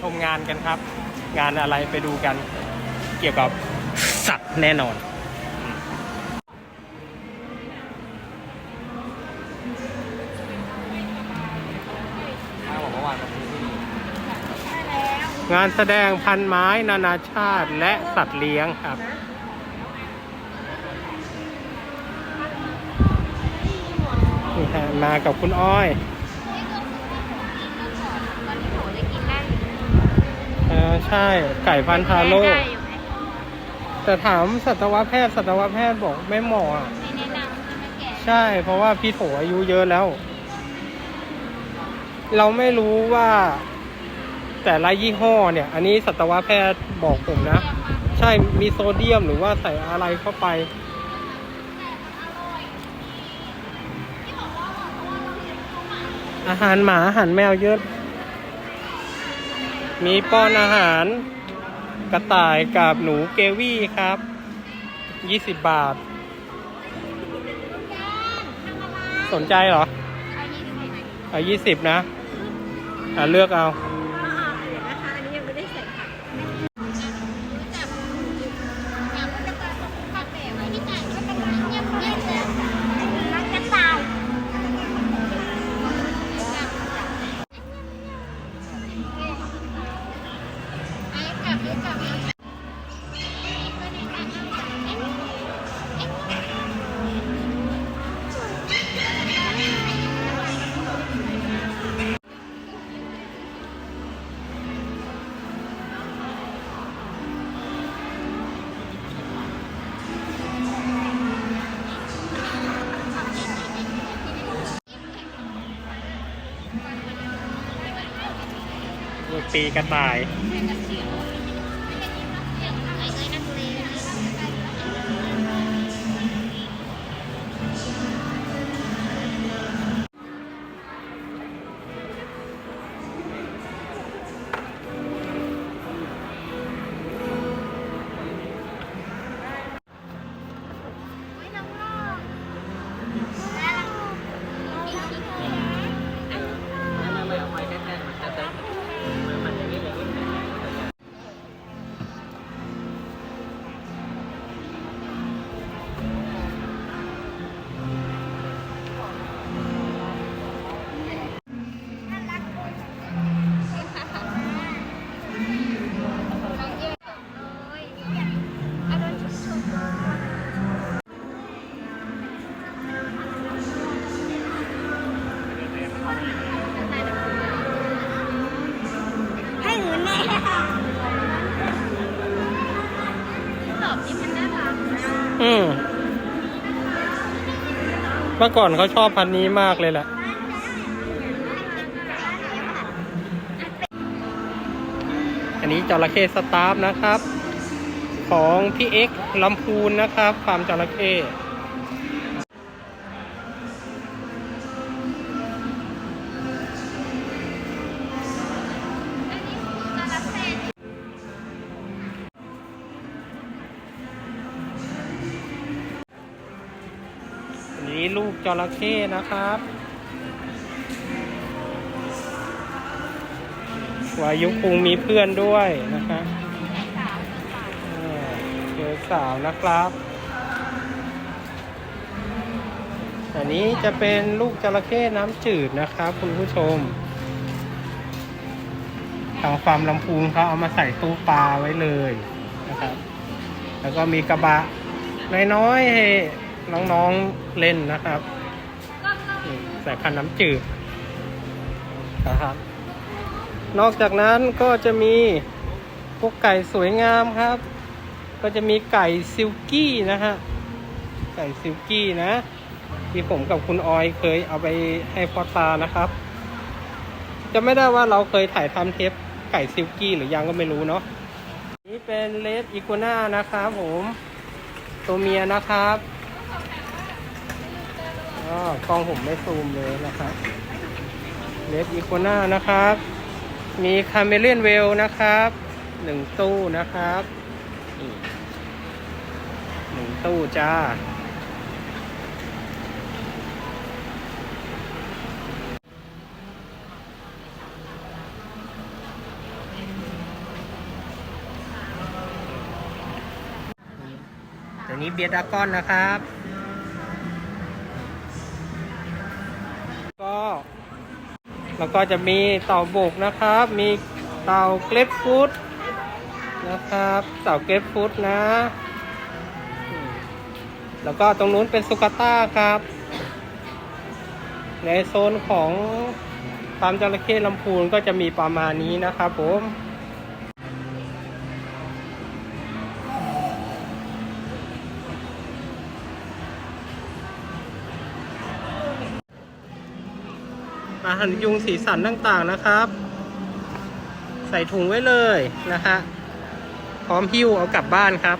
ชมงานกันครับ งานอะไรไปดูกันเกี่ยวกับสัตว์แน่นอน งานแสดงพันไม้นานาชาติและสัตว์เลี้ยงครับนี่ฮะมากับคุณอ้อย ตอนที่หนูจะกินได้อยู่ เออ ใช่ ไก่พันทาโร่ได้อยู่ไหมแต่ถามสัตวแพทย์สัตวแพทย์บอกไม่เหมาะอะไม่แนะนำใช่ไหมแกใช่ เพราะว่าพี่โถอายุเยอะแล้ว เราไม่รู้ว่า แต่ละยี่ห้อเนี่ย อันนี้สัตวแพทย์บอกผมนะ ใช่มีโซเดียมหรือว่าใส่อะไรเข้าไป อาหารหมาอาหารแมวเยอะ มีป้อนอาหารกระต่ายกับหนูเกวี่ครับ20บาท สนใจเหรอเอายี่สิบไหมเอา20นะ อะ เลือกเอา ลับไอ้กลับไอ้ปีกระต่าย เมื่อก่อนเขาชอบพันนี้มากเลยแหละ อันนี้จระเข้สตาฟนะครับ ของพี่เอ็กลำพูนนะครับฟาร์มจระเข้ ลูกจระเข้นะครับวายุคุงมีเพื่อนด้วยนะครับเจอสาวนะครับ อันนี้จะเป็นลูกจระเข้น้ำจืดนะครับ คุณผู้ชม ทางฟาร์มลำพูนเขาเอามาใส่ตู้ปลาไว้เลยนะครับ แล้วก็มีกระบะน้อยๆให้ น้องๆเล่นนะครับนี่ใส่พันธุ์น้ำจืดนะครับ นอกจากนั้นก็จะมีพวกไก่สวยงามครับ ก็จะมีไก่ซิลกี้นะฮะไก่ซิลกี้นะ ที่ผมกับคุณออยเคยเอาไปให้พ่อตานะครับ จะไม่ได้ว่าเราเคยถ่ายทำเทปไก่ซิลกี้หรือยังก็ไม่รู้เนาะนี่เป็นเลดอีกัวน่านะครับผม ตัวเมียนะครับ ก็กล้องผมไม่ซูมเลยนะครับเลดอีโคน่านะครับ มีคาเมเลียนเวลนะครับหนึ่งตู้นะครับหนึ่งตู้จ้า ตัวนี้เบียร์ดากอนนะครับ แล้วก็จะมีเต่าบกนะครับ มีเต่าเกล็ดฟูดนะครับ เต่าเกล็ดฟูดนะ แล้วก็ตรงนู้นเป็นสุกาต้าครับ ในโซนของฟาร์มจระเข้ลำพูนก็จะมีประมาณนี้นะครับผม หารยุงสีสันต่างๆนะครับ ใส่ถุงไว้เลยนะฮะพร้อมหิ้วเอากลับบ้านครับ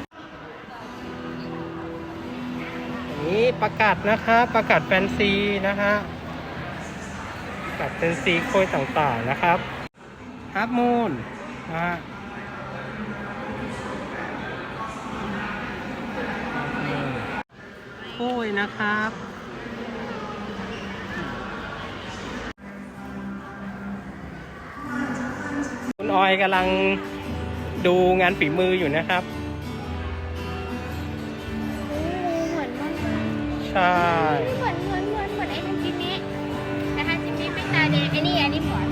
อันนี้ประกาศนะครับประกาศแฟนซีนะฮะประกาศแฟนซีโคยต่างๆนะครับฮาร์มูนนะฮะโคยนะครับ ออยกำลังดูงานฝีมืออยู่นะครับ เหมือนมันใช่ เหมือนเหมือนเหมือนเหมือนไอ้ทันจิมิแต่ทันจิมิเป็นตาแดงไอ้นี่อันนี้เหมือน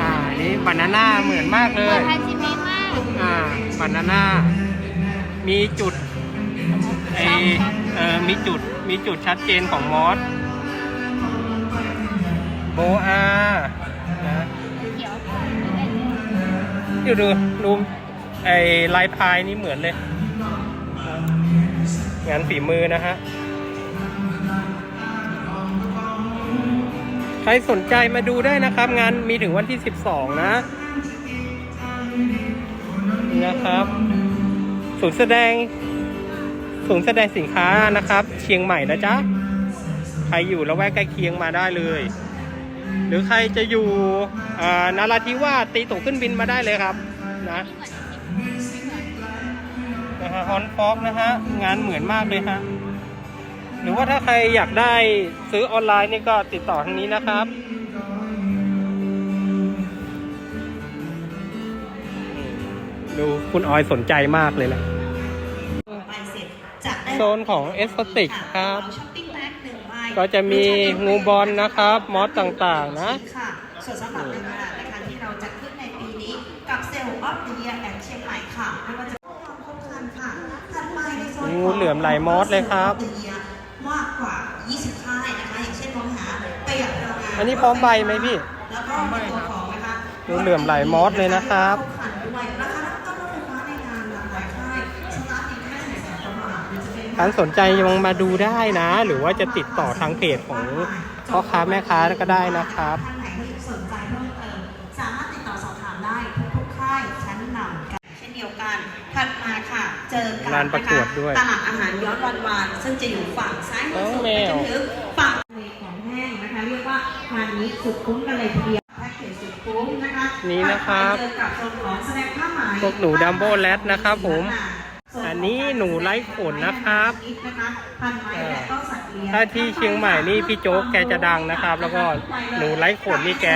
อ่าอันนี้บานาน่าเหมือนมากเลเหมือย นทันจิมิมากอ่าบานาน่ามีจุดไอเออมีจุดมีจุดชัดเจนของมอสโบอา ดูดูดูไอลายพายนี่เหมือนเลย งานฝีมือนะฮะ ใครสนใจมาดูได้นะครับ งานมีถึงวันที่ 12 นะนี่นะครับศูนย์แสดงศูนย์แสดงสินค้านะครับ เชียงใหม่นะจ๊ะ ใครอยู่ละแวกใกล้เคียงมาได้เลย หรือใครจะอยู่อ่านาราธิวาสตีตั๋วขึ้นบินมาได้เลยครับนะนะฮะฮอนฟอกนะฮะงานเหมือนมากเลยฮะหรือว่าถ้าใครอยากได้ซื้อออนไลน์นี่ก็ติดต่อทางนี้นะครับดูคุณออยสนใจมากเลยแหละไปเสร็จจะได้โซนของเอสเ t ติกครับ ก็จะมีงูบอลนะครับ มอสต่างๆนะ ค่ะส่วนสำหรับในงานนะคะที่เราจัดขึ้นในปีนี้กับเซลล์ออฟเดียแอนเชียงใหม่ค่ะไม่ว่าจะเป็นความครบครันค่ะถัดไปในโซนงูเหลือมลายมอสเลยครับ มากกว่า 20ค่ายนะคะอย่างเช่นมองหาประหยัดพลังงานอันนี้พร้อมใบไหมพี่ แล้วก็ในตัวของนะคะงูเหลือมลายมอสเลยนะครับ ทหรือจะเป็นท่านสนใจยังมาดูได้นะ หรือว่าจะติดต่อทางเพจของพ่อค้าแม่ค้าก็ได้นะครับท่านไหนที่สนใจเพิ่มเติมสามารถติดต่อสอบถามได้ทุกๆค่ายชั้นนำกันเช่นเดียวกันถัดมาค่ะเจอกันงานประกวดด้วยตลาดอาหารย้อนวันวานซึ่งจะอยู่ฝั่งซ้ายมือสุดน้องแมไปวจนถึงฝั่งในของแห้งนะคะเรียกว่างานนี้สุดคุ้มกันเลยทีเดียวแพ็กเกจสุดคุ้มนะคะนี่นะครับถัดไปเจอกับโซนของแสดงผ้าไหมพวกหนูดัมโบแรดนะครับผม อันนี้หนูไร้ขนนะครับพันไม้และก็สัตว์เลี้ยงถ้าที่เชียงใหม่นี่พี่โจ๊กแกจะดังนะครับ แล้วก็หนูไร้ขนนี่แก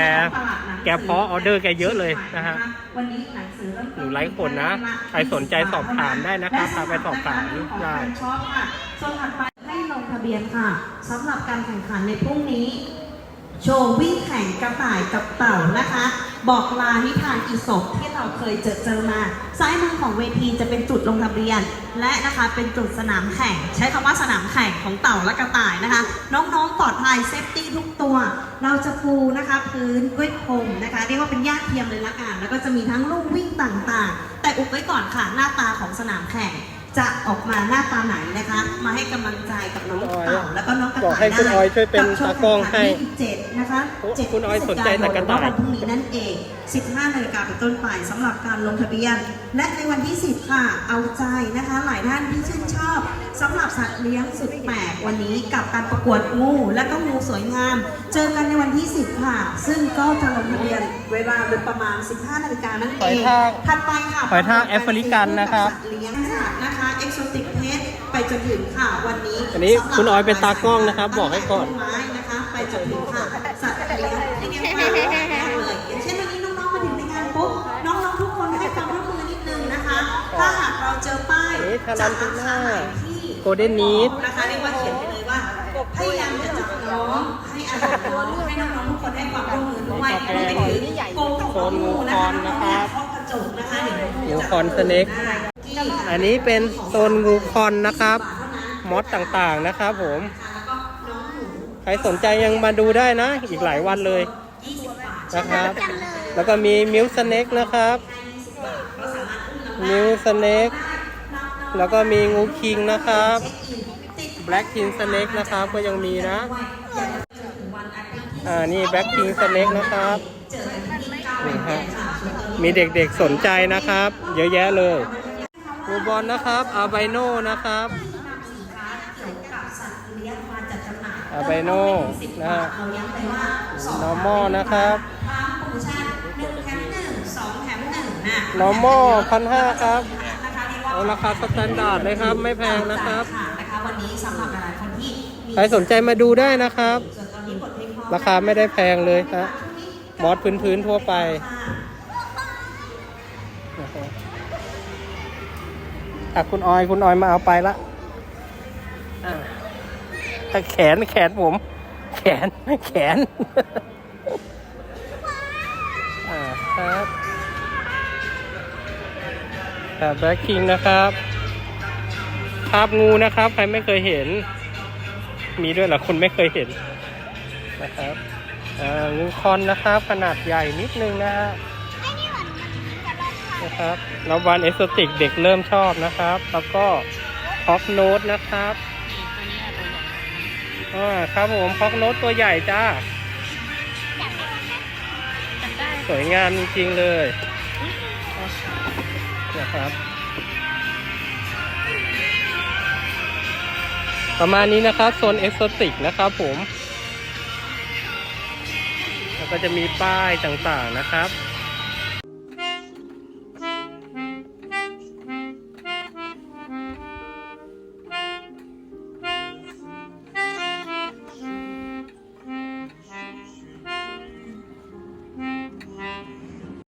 แกเพาะออเดอร์แกเยอะเลยนะฮะวันนี้หนังสือเริ่มหนูไร้ขนนะใครสนใจสอบถามได้นะครับพาไปสอบถามได้ชอบค่ะส่วนถัดไปให้ลงทะเบียนค่ะสำหรับการแข่งขันในพรุ่งนี้ โชว์วิ่งแข่งกระต่ายกับเต่านะคะ บอกลานิทานอีสปที่เราเคยเจอเจอมาซ้ายมือของเวทีจะเป็นจุดลงทะเบียน และนะคะเป็นจุดสนามแข่ง ใช้คำว่าสนามแข่งของเต่าและกระต่ายนะคะ น้องๆปลอดภัยเซฟตี้ทุกตัว เราจะปูนะคะพื้นด้วยพรมนะคะเรียกว่าเป็นหญ้าเทียมเลยละกันแล้วก็จะมีทั้งลูกวิ่งต่างๆ แต่อุบไว้ก่อนค่ะหน้าตาของสนามแข่ง จะออกมาหน้าตาไหนนะคะ มาให้กำลังใจกับน้องเต่าแล้วก็น้องกระบอกต่ายให้คุณได้ออยช่วยเป็นกับตากล้องให้เจ็ดนะคะโอ้เจ็ดคุณออยสนใจแต่กระต่ายวันพรุ่งนี้นั่นเอง 15นาฬิกาเป็นต้นไปสำหรับการลงทะเบียน และในวันที่ 10 ค่ะ เอาใจนะคะ หลายท่านที่ชื่นชอบสำหรับสัตว์เลี้ยงสุดแปลกวันนี้กับการประกวดงูและก็งูสวยงาม เจอกันในวันที่ 10 ค่ะ ซึ่งก็จะลงทะเบียนเวลาโดยประมาณ 15นาฬิกานั่นหเออยงทากถัดไปค่ะหอยทากแอฟริกันนะครับสัตว์เลี้ยงสัตว์นะคะ เอ็กโซติกเพสไปจนถึงค่ะวันนี้อันนี้คุณออยเป็นตากล้องนะครับ บอกให้ก่อนไม้นะคะไปจนถึงค่ะสัตว์เลี้ยงในงานค่ะเลยอย่างเช่นวันนี้น้องๆมาถึงในงานปุ๊บน้องๆทุกคนให้ความร่วมมือนิดนึงนะคะ ถ้าหากเราเจอป้ายนี่ทารันทูน่าโกลเด้นนีดนะคะเรียกว่าเขียนไปเลยว่าพยายามจะจับน้องให้อาหารน้องให้น้องๆทุกคนให้ความร่วมมือด้วยรวมไปถึงโกงของงูนะคะห้องกระจกนะคะเดี๋ยวงูคอนสเน็ก อันนี้เป็นโซนงูคอนนะครับมอสต่างๆนะครับผมใครสนใจยังมาดูได้นะ อีกหลายวันเลยนะครับ แล้วก็มีมิวสเน็กนะครับมิวสเน็กแล้วก็มีงูคิงนะครับแบล็กคิงสเน็กนะครับก็ยังมีนะอ่านี่แบล็กคิงสเน็กนะครับนี่ฮะมีเด็กๆสนใจนะครับ เยอะแยะเลย บอลนะครับอาไบโนนะครับอาไบโนนะฮะเราย้ำไปว่า normal นะครับโปรโมชั่นหนึ่งแถมหนึ่งสองแถมหนึ่งนะ normal พันห้าครับนะคะเรียกว่าเอาราคาสแตนดาร์ดเลยครับ ไม่แพงนะครับนะคะวันนี้สำหรับหลายๆคนที่มีใครสนใจมาดูได้นะครับส่วนตอนนี้บทเพลงพอราคาไม่ได้แพงเลยฮะมอสพื้นๆทั่วไป อะคุณออยคุณออยมาเอาไปละอะถ้าแขนแขนผม แขนแขนอ่าครับครับแบล็คคิงนะครับ ภาพงูนะครับ ใครไม่เคยเห็น มีด้วยเหรอคุณไม่เคยเห็นนะครับอ่างูคอนนะครับ ขนาดใหญ่นิดนึงนะฮะ นะครับแล้ววันเอสติกเด็กเริ่มชอบนะครับ แล้วก็ฮอกโนตนะครับอ่าครับผมฮอกโนตตัวใหญ่จ้า สวยงามจริงๆเลยนะครับ ประมาณนี้นะครับโซนเอ็กโซติกนะครับผม แล้วก็จะมีป้ายต่างๆนะครับ